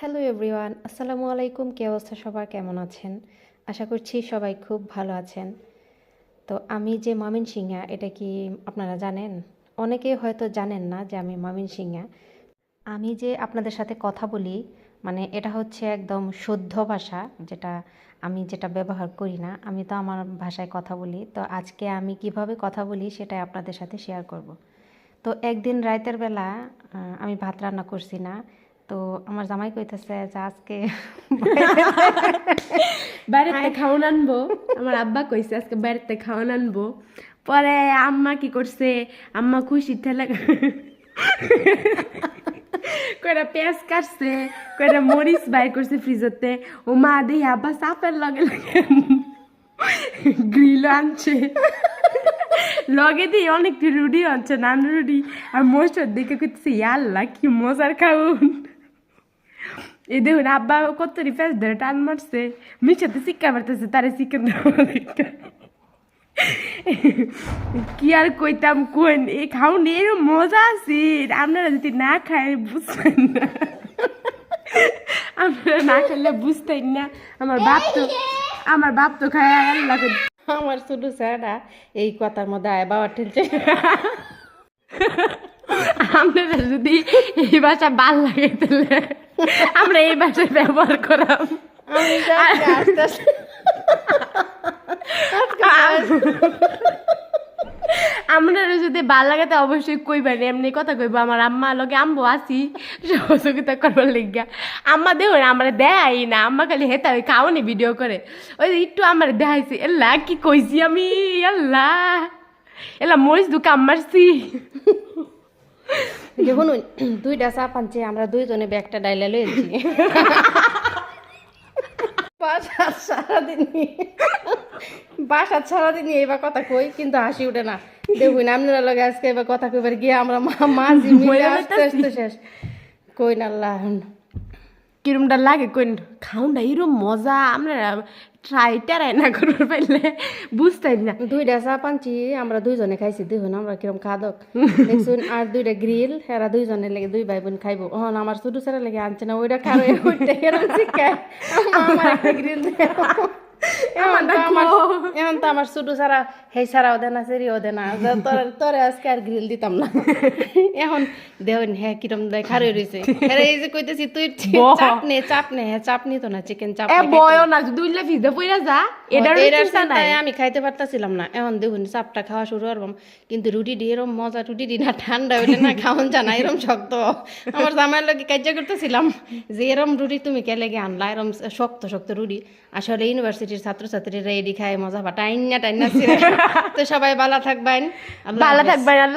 Hello everyone আসসালামু আলাইকুম কি অবস্থা সবার? কেমন আছেন? আশা করছি সবাই খুব ভালো আছেন। তো আমি যে মামিন সিংহা, এটা কি আপনারা জানেন? অনেকে হয়তো জানেন না যে আমি মামিন সিংহা। আমি যে আপনাদের সাথে কথা বলি মানে এটা হচ্ছে একদম শুদ্ধ ভাষা, যেটা আমি যেটা ব্যবহার করি না, আমি তো আমার ভাষায় কথা বলি। তো আজকে আমি কীভাবে কথা বলি সেটাই আপনাদের সাথে শেয়ার করব। তো একদিন রাতের বেলা আমি ভাত রান্না করছি না। তো আমার জামাই কইতেছে যে আজকে বাইরেতে খাওয়ান আনব। আমার আব্বা কইছে আজকে বাইরেতে খাওয়ান আনব। পরে আম্মা কি করছে? আম্মা খুশি ঠেলে কয়টা পেঁয়াজ কাটছে কয়টা মরিচ বাইর করছে ফ্রিজতে। ও মা দেখি আব্বা সাপের লগে লগে গ্রিল আনছে। লগে দিয়ে অনেকটি রুটি আনছে নান রুটি আর মোস্টার দেখে করতেছে ইয়াল্লা কি মজার খাউন এই দেখুন আব্বা কত রিফেস ধরে টান মারছে মিশাতে শিক্ষা মারতেছে তারে চিকেন কি আর কইতাম কোন এই খাউন এর মজা আছে আপনারা যদি না খায় বুঝবেন না আপনারা না খেলে বুঝতেন না আমার বাপ তো আমার বাপ তো খায় আল্লাহ আমার ছোট স্যারটা এই কথার মধ্যে আয় বাবা ঠেলছে আপনারা যদি এই ভাষা ভালো লাগে তাহলে আমরা এই ভাষায় ব্যবহার করাম। আমি তো আজকে আস্তে আস্তে আপনারা যদি ভালো লাগে তো অবশ্যই কইবেন এমনি কথা কইব। আমার আম্মা লগে আম্বু আসি সহযোগিতা করবার লিগা। আম্মা দেহ আমরা দেয় না। আম্মা খালি হেতা ওই খাওনি ভিডিও করে। ওই একটু আমার দেখাইছে এল্লা কি কইছি আমি? এল্লা এলা মরিচ দুকাম মারছি। দেখুন দুইটা চা পানছে আমরা দুইজনে ব্যাগটা ডাইলা লয়েছি বাসার সারাদিন বাসার সারাদিন এবার কথা কই কিন্তু হাসি উঠে না। দেখুন আপনারা লগে আজকে এবার কথা কইবার গিয়ে আমরা মা- মাঝি মিলে আস্তে আস্তে শেষ। কই না আল্লাহ কিরমটা লাগে কইন খাউনটা এরম মজা আপনারা ট্রাই টেরাই না করবার পাইলে বুঝতাই না। দুইটা চা পাঞ্চি আমরা দুইজনে খাইছি দেখুন আমরা কিরম খাদক। দেখুন আর দুইটা গ্রিল এরা দুইজনে লেগে দুই ভাই বোন খাইবো। হন আমার ছোট ছেলে লেগে আনছে না ওইটা খাবে ওইটা এরম শিখায়। আমার একটা গ্রিল আমার এখন তো আমার ছোট সারা হেই সারাও দেনা সেরিও দেনা তোর তোরে আজকে আর গ্রিল দিতাম না। এখন দেহন হ্যাঁ কিরম দেয় খারে রয়েছে আরে এই যে কইতেছি তুই চাপনে চাপনে হ্যাঁ চাপনি তো না চিকেন চাপ এ বয় না দুইলা ফিজে পইরা যা। চিন্তা নাই। আমি খাইতে পারতাছিলাম না। এখন দেখুন চাপটা খাওয়া শুরু করবাম কিন্তু রুটি দিয়ে এরম মজা রুটি দি না ঠান্ডা হইলে না খাওয়ান জানা এরম শক্ত। আমার জামাইয়ের লোকে কার্য করতেছিলাম যে এরম রুটি তুমি কে লেগে আনলা? এরম শক্ত শক্ত রুটি। আসলে ইউনিভার্সিটির ছাত্রছাত্রীরা এডি খায় মজা টাইনা টাইনা। তো সবাই ভালো থাকবেন ভালো। থাকবেন আল্লাহ